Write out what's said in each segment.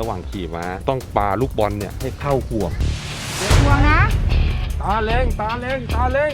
ระหว่างขี่ม้าต้องปาลูกบอลเนี่ยให้เข้าห่วงห่วงนะ ตาเล็งตาเล็งตาเล็ง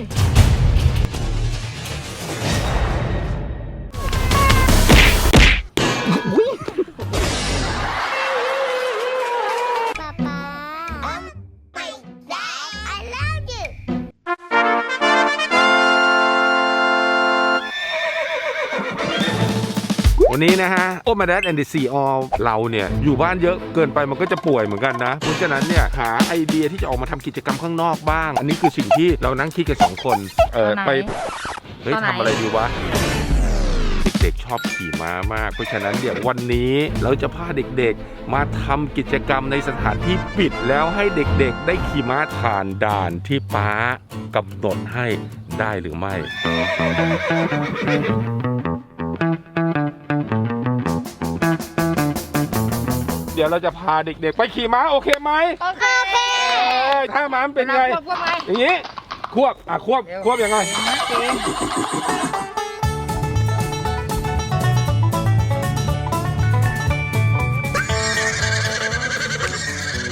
วันนี้นะฮะโอมาแดดแอนด์ซีออเราเนี่ยอยู่บ้านเยอะเกินไปมันก็จะป่วยเหมือนกันนะ เพราะฉะนั้นเนี่ยหาไอเดียที่จะออกมาทำกิจกรรมข้างนอกบ้าง อันนี้คือสิ่งที่เรานั่งคิดกันสองคน เออตอนไหนไป เฮ้ยตอนไหนทำอะไรดีวะเด็กๆชอบขี่ม้ามาก เพราะฉะนั้นเดี๋ยววันนี้เราจะพาเด็กๆ มาทำกิจกรรมในสถานที่ปิดแล้วให้เด็กๆ ได้ขี่ม้าผ่านด่านที่ป้ากำหนดให้ได้หรือไม่ เดี๋ยวเราจะพาเด็กๆ ไปขี่ม้าโอเคไหมโอเคเอ้ยถ้าม้ามันเป็นไง ควบควบไปอย่างนี้ ควบ อะ ควบ ควบยังไง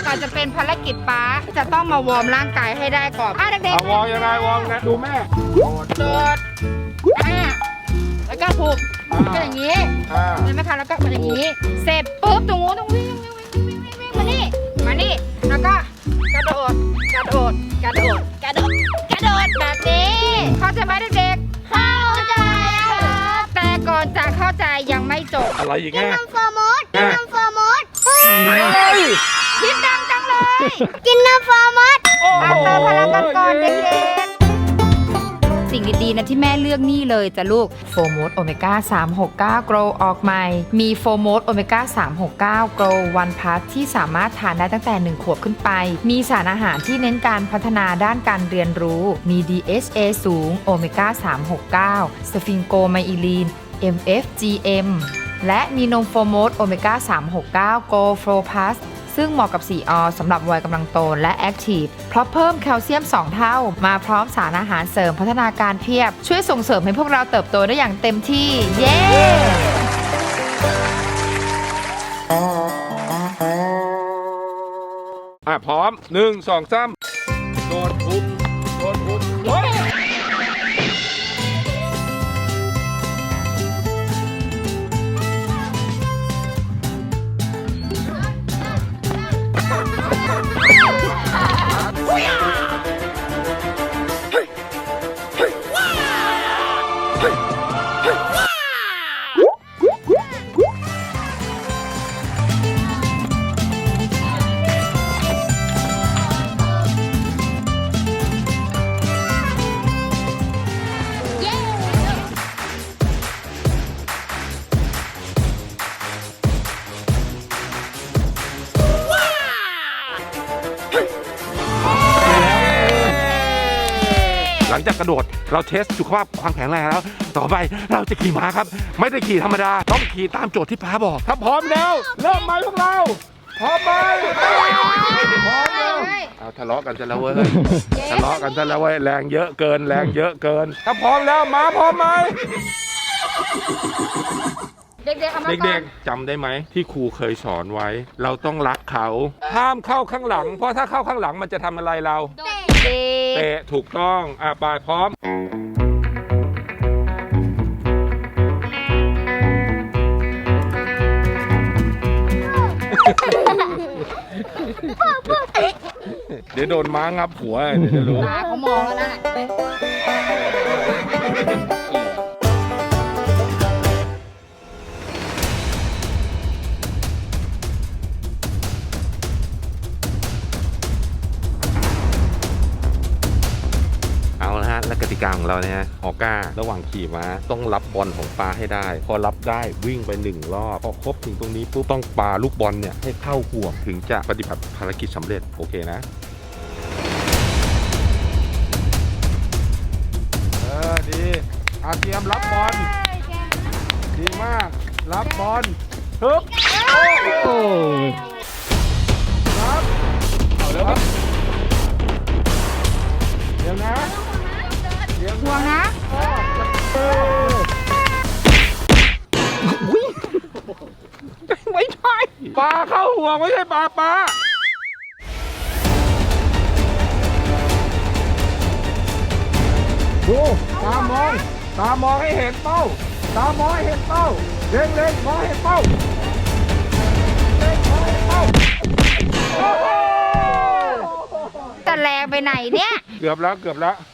ก่อนจะเป็นภารกิจป้าจะต้องมาวอร์มร่างกายให้ได้ก่อนอะเด็กเอาวอลยังไงวอลนะดูแม่ ๆโดดอะแล้วก็ผูกอ่า ก็อย่างนี้อ่า เห็นไหมคะแล้วก็เป็นอย่างนี้ เสร็จปุ๊บตรงนู้นต้องวิ่ มานี่ แล้วก็กระโดด กระโดด กระโดด กระโดด กระโดดแบบนี้ เข้าใจไหมเด็กๆ เข้าใจครับแต่ก่อนจะเข้าใจยังไม่จบอะไรอีกกินแม่นมโฟร์มูดกินนมโฟร์มูดคิดดังจังเลย กินนมโฟร์มูดโอ้มาโหเติมพลังกันก่อนเด็กๆ สิ่งดีๆนะที่แม่เลือกนี่เลยจ้ะลูกโฟมดโอเมก้า369 Grow ออกใหม่ มีโฟมดโอเมก้า369 Grow One Plus ที่สามารถทานได้ตั้งแต่ 1 ขวบขึ้นไป มีสารอาหารที่เน้นการพัฒนาด้านการเรียนรู้ มี DHA สูงโอเมก้า369 สฟิงโกไมอิลีน MFGM และมีนมโฟมดโอเมก้า369 Go f l o Plus ซึ่งเหมาะกับ 4 อสำหรับวัยกำลังโตและแอคทีฟ เพราะเพิ่มแคลเซียม 2 เท่า มาพร้อมสารอาหารเสริมพัฒนาการเพียบ ช่วยส่งเสริมให้พวกเราเติบโตได้อย่างเต็มที่ เย้ อะพร้อมหนึ่งสองสามโดดปุ๊ หลังจากกระโดด เราเทสสุขภาพความแข็งแรงแล้ว ต่อไปเราจะขี่ม้าครับ ไม่ได้ขี่ธรรมดา ต้องขี่ตามโจทย์ที่ป้าบอกถ้าพร้อมแล้ว เริ่มไหมพวกเราพร้อมไหมพร้อมแล้วเอาทะเลาะกันซะแล้วเว้ยทะเลาะกันซะแล้วเว้ยแรงเยอะเกินแรงเยอะเกิน ถ้าพร้อมแล้วม้าพร้อมไหมเด็กๆเอามาก่เด็อกนๆจำได้ไหมที่ครูเคยสอนไว้ เราต้องรักเขา ห้ามเข้าข้างหลัง เพราะถ้าเข้าข้างหลังมันจะทำอะไรเราเด็ก เตะถูกต้อง อะไปพร้อม เดี๋ยวโดนม้างับหัวเดี๋ยวจะรู้ ตาเขามองแล้วนะ และกติกาของเราเนี่ยออก้า ระหว่างขี่ม้าต้องรับบอลของปลาให้ได้ พอรับได้วิ่งไปหนึ่งรอบ พอครบถึงตรงนี้ปุ๊บต้องปาลูกบอลเนี่ยให้เข้าห่วงถึงจะปฏิบัติภารกิจสำเร็จโอเคนะเออดีอาเตรียมรับบอลดีมาก รับบอลฮึบโอ้ ลาเข้าห่วงไม่ใช่ปลาปลาดูตามอง ตามองให้เห็นเป้า ตามองให้เห็นเป้าเล็งเล็งมองให้เห็นเป้าเล็งมองให้เห็นเป้าโอ้โห แต่แรงไปไหนเนี่ย เกือบแล้วเกือบแล้วห่ว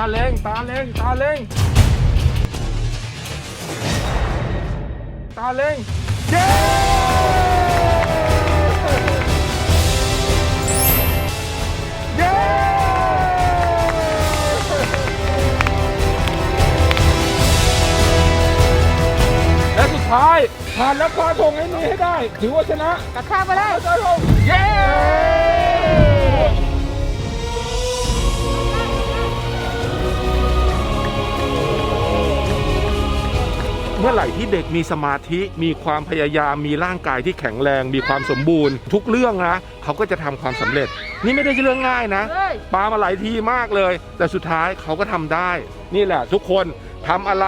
าเล็งตาเล็งตาเล็งตาเล็งเย้เย้และสุดท้ายผ่านแล้วคว้าธงให้นี้ให้ได้ ถือว่าชนะกระชากไปเลยเย้ อไหร่ที่เด็กมีสมาธิ มีความพยายามมีร่างกายที่แข็งแรง มีความสมบูรณ์ ทุกเรื่องนะเขาก็จะทำความสำเร็จ นี่ไม่ได้เรื่องง่ายนะปามาหลายทีมากเลย แต่สุดท้ายเขาก็ทำได้ นี่แหละ ทุกคนทำอะไร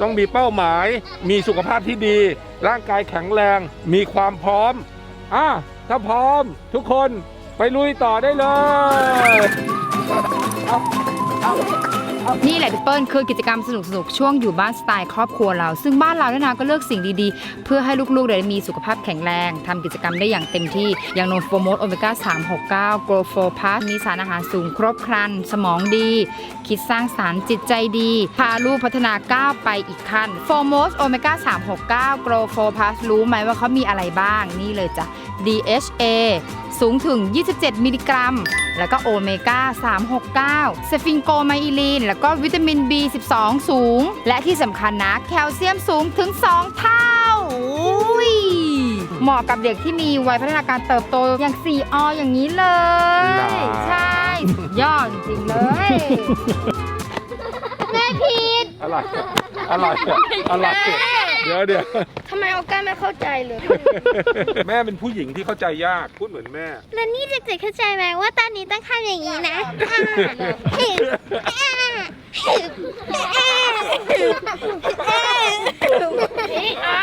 ต้องมีเป้าหมาย มีสุขภาพที่ดี ร่างกายแข็งแรง มีความพร้อมอะถ้าพร้อม ทุกคนไปลุยต่อได้เลย นี่แหละพี่เปิ้ลคือกิจกรรมสนุกๆช่วงอยู่บ้านสไตล์ครอบครัวเรา ซึ่งบ้านเราเนี่ยนะก็เลือกสิ่งดีๆ เพื่อให้ลูกๆได้มีสุขภาพแข็งแรงทำกิจกรรมได้อย่างเต็มที่ อย่างนมโฟโมดโอเมก้า 369 Grow 4 Plus มีสารอาหารสูงครบครัน สมองดี คิดสร้างสารรค์จิตใจดี พาลูกพัฒนาก้าวไปอีกขั้นโฟโมสโอเมก้า 369 Grow 4 Plus รู้ไหมว่าเขามีอะไรบ้างนี่เลยจ้ะ DHA สูงถึง 27 มิลลิกรัม แล้วก็โอเมก้า 369 เซฟิงโกไมอิลีนแล้วก็วิตามิน B12 สูง และที่สำคัญนะ แคลเซียมสูงถึง 2 เท่าอุ้ยเหมาะกับเด็กที่มีวัยพัฒนาการเติบโตอย่าง 4 ออย่างนี้เลยหรอใช่สุดยอดจริงๆเลยแม่ผิดอะไรอะไรอะไร เดี๋ยวเดี๋ยวทำไมออก้าไม่เข้าใจเลย แม่เป็นผู้หญิงที่เข้าใจยากพูดเหมือนแม่ แล้วนี่เด็กๆเข้าใจไหมว่าตอนนี้ต้องทำอย่างนี้นะอ่า